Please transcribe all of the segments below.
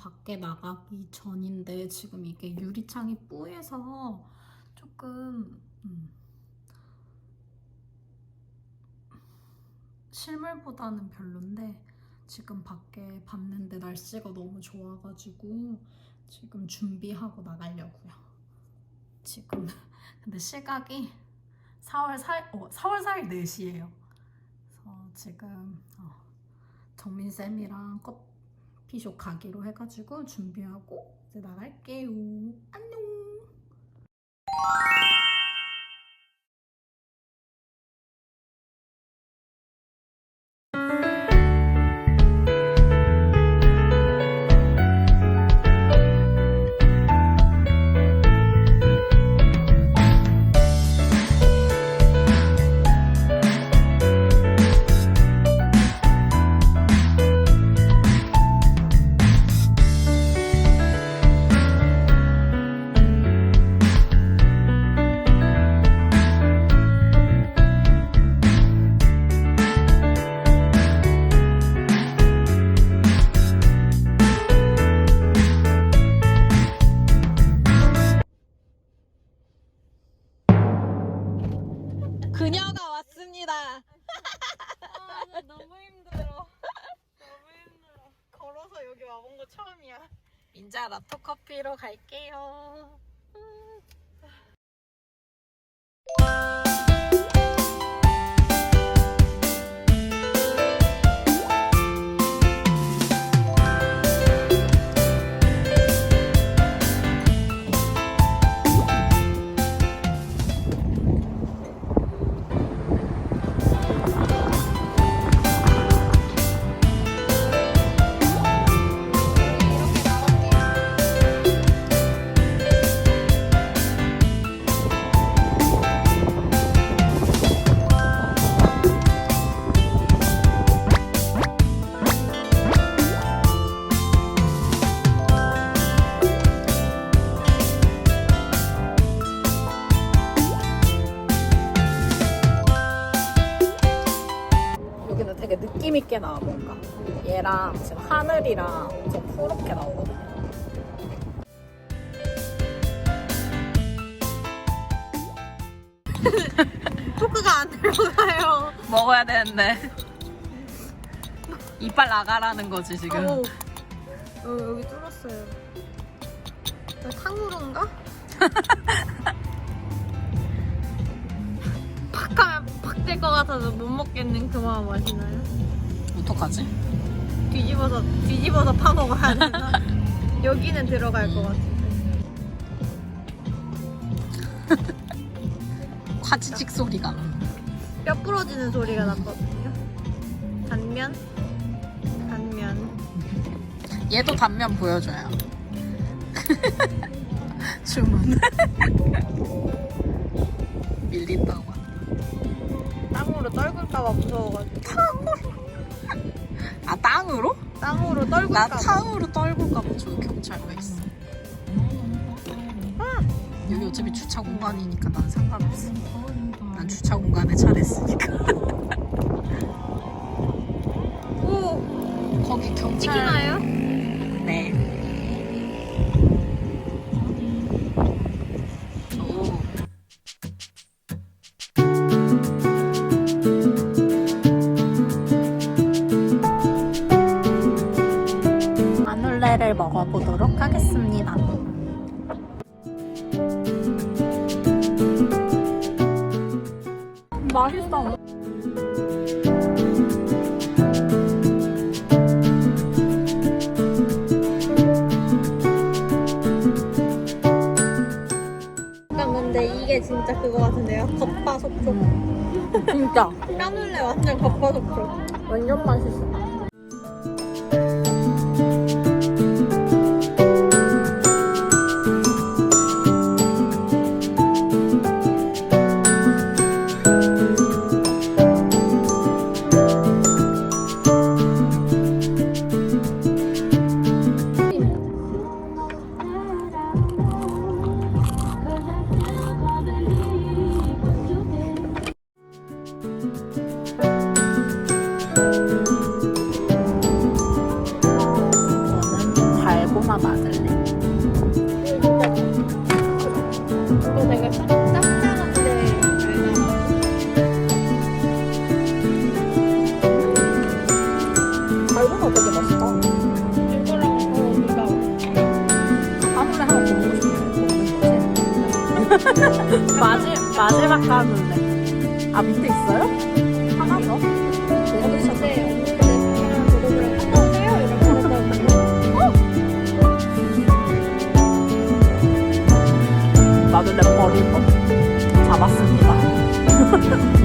밖에 나가기 전인데 지금 이게 유리창이 뿌해서 조금 음, 실물보다는 별론데 지금 밖에 봤는데 날씨가 너무 좋아가지고 지금 준비하고 나가려고요. 지금 근데 시각이 4월 4일, 어, 4월 4일 4시예요. 그래서 지금 어, 정민 쌤이랑 커 피숍 가기로 해가지고 준비하고 이제 나갈게요. 안녕. 하늘이랑 엄청 푸르게 나오거든요. 포크가 안 들어가요. 먹어야 되는데. 이빨 나가라는 거지 지금. 어, 어, 여기 뚫었어요. 저 탕후루인가? 팍 하면 팍 될 것 같아서 못 먹겠는 그만 맛이나요? 어떡하지? 뒤집어서 뒤집어서 파 먹어야 되나? 여기는 들어갈 것 같은데. 과지직 소리가. 뼈 부러지는 소리가 났거든요. 단면, 단면. 얘도 단면 보여줘요. 주문. 밀린다고. 땅으로 떨굴까봐 무서워가지고. 떨굴까봐. 탕으로 떨굴까 봐 저기 경찰가 있어. 여기 어차피 주차 공간이니까 난 상관없어. 난 주차 공간에 차랬으니까. 오, 거기 경찰. 진짜 까눌레 완전 겉바속촉. 완전 맛있어. 마지 마지막 가는데 아 밑에 있어요? 하나 더? 어디서네 먹어보려고 하세요 이렇게 하다 마들렌 버리고 잡았습니다.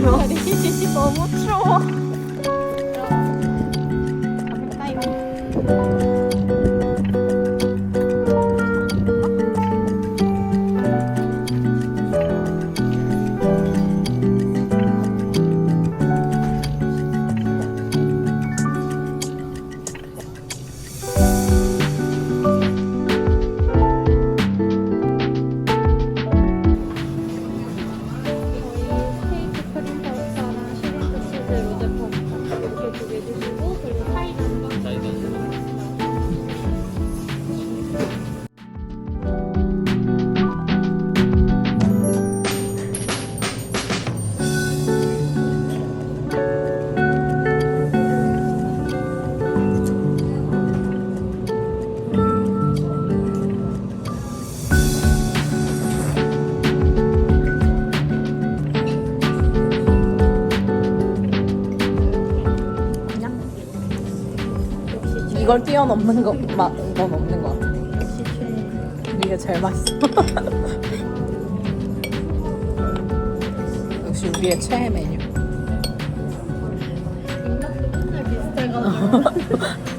돌렀어요 너무 추워 가볼까요? 이걸 뛰어넘는 거, 마, 건 없는 것 같아. 이게 제일 맛있어. 역시 우리의 최애 메뉴.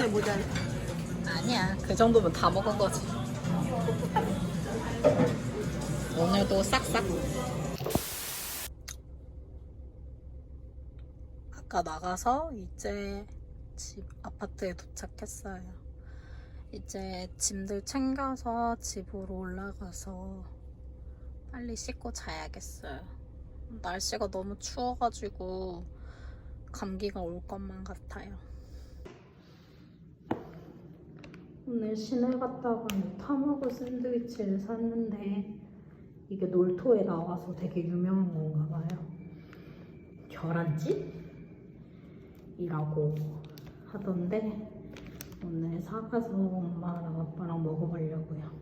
하트 모자라 아니야. 그 정도면 다 먹은 거지. 오늘도 싹싹. 아까 나가서 이제 집 아파트에 도착했어요. 이제 짐들 챙겨서 집으로 올라가서 빨리 씻고 자야겠어요. 날씨가 너무 추워가지고 감기가 올 것만 같아요. 오늘 시내 갔다가 이 타마고 샌드위치를 샀는데 이게 놀토에 나와서 되게 유명한 건가 봐요. 계란찜이라고 하던데 오늘 사가서 엄마랑 아빠랑 먹어보려고요.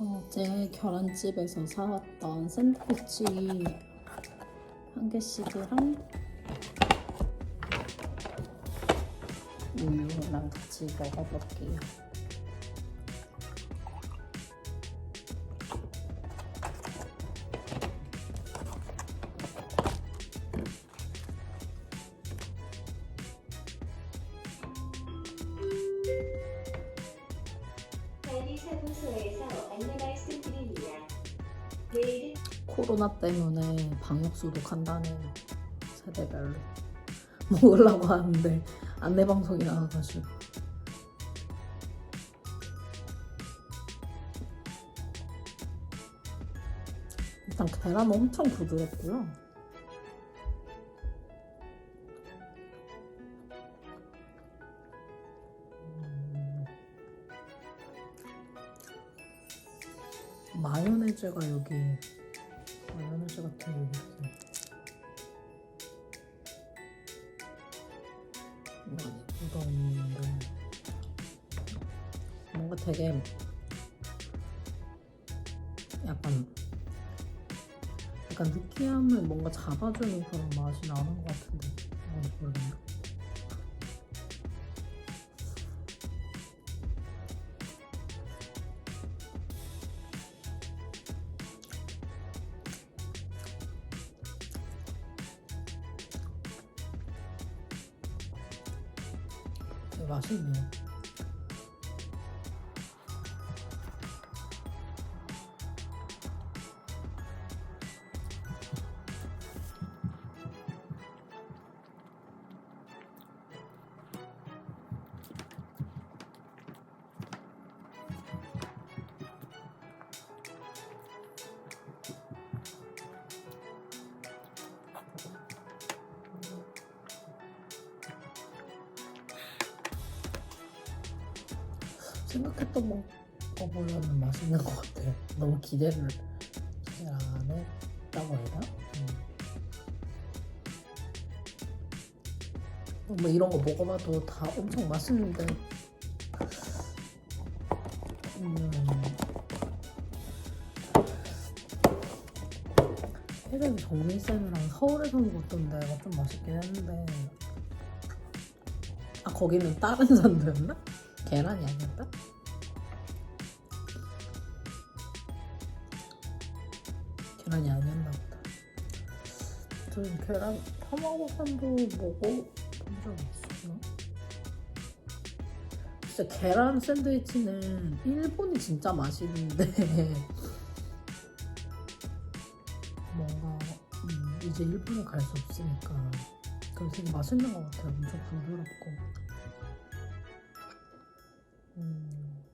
어제 결혼집에서 사왔던 샌드위치 한 개씩이랑 우유랑 같이 먹어볼게요. 코로나 때문에 방역 소독한다네요. 세대별로 먹으려고 하는데 안내 방송이 나와가지고 일단 계란 엄청 부드럽고요. 마요네즈가 여기 마요네즈 같은 게 여기 있어요. 많이 묻어있는데 뭔가 되게 약간 약간 느끼함을 뭔가 잡아주는 그런 맛이 나는 것 같은데 뭔지 모르겠네. 생각했던 거보다는 맛있는 것 같아요. 너무 기대를 잘안 했다고 해야 되나? 음. 뭐 이런 거 먹어봐도 다 엄청 맛있는데 음. 예전에 정민쌤이랑 서울에서 먹었던 데가 좀 맛있긴 했는데 아 거기는 다른 산도였나? 계란이 아니었다? 계란이 아니었나 보다. 저는 계란 타마고산도 먹어본 적 있어요. 진짜 계란 샌드위치는 일본이 진짜 맛있는데 뭔가 음, 이제 일본에 갈 수 없으니까 그래서 되게 맛있는 것 같아요. 엄청 부드럽고. 음,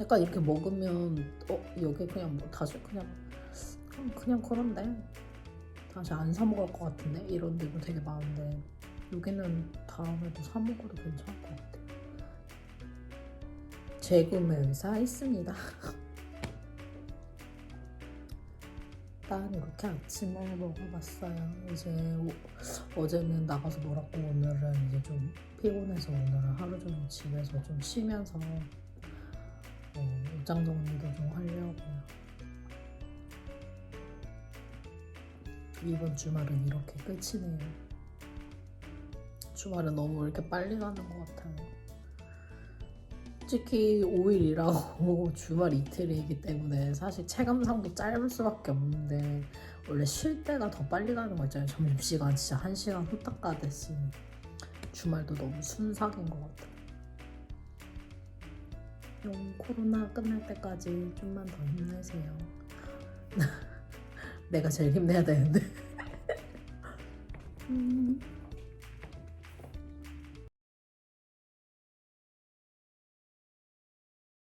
약간 이렇게 먹으면 어 여기 그냥 뭐 다시 그냥 그냥, 그런데 다시 안 사 먹을 것 같은데 이런 데도 되게 많은데 여기는 다음에도 사 먹어도 괜찮을 것 같아. 재구매 의사 있습니다. 일단 이렇게 아침을 먹어봤어요. 이제 오- 어제는 나가서 놀았고 오늘은 이제 좀 피곤해서 오늘은 하루 종일 집에서 좀 쉬면서 어, 옷장 정리도 좀 하려고요. 이번 주말은 이렇게 끝이네요. 주말은 너무 이렇게 빨리 가는 것 같아요. 솔직히 5일 일하고 주말 이틀이기 때문에 사실 체감상도 짧을 수밖에 없는데 원래 쉴 때가 더 빨리 가는 거 있잖아요. 점심시간 진짜 1시간 후딱 가듯이 주말도 너무 순삭인 것 같아요. 용 코로나 끝날 때까지 좀만 더 힘내세요. 내가 제일 힘내야 되는데. 음.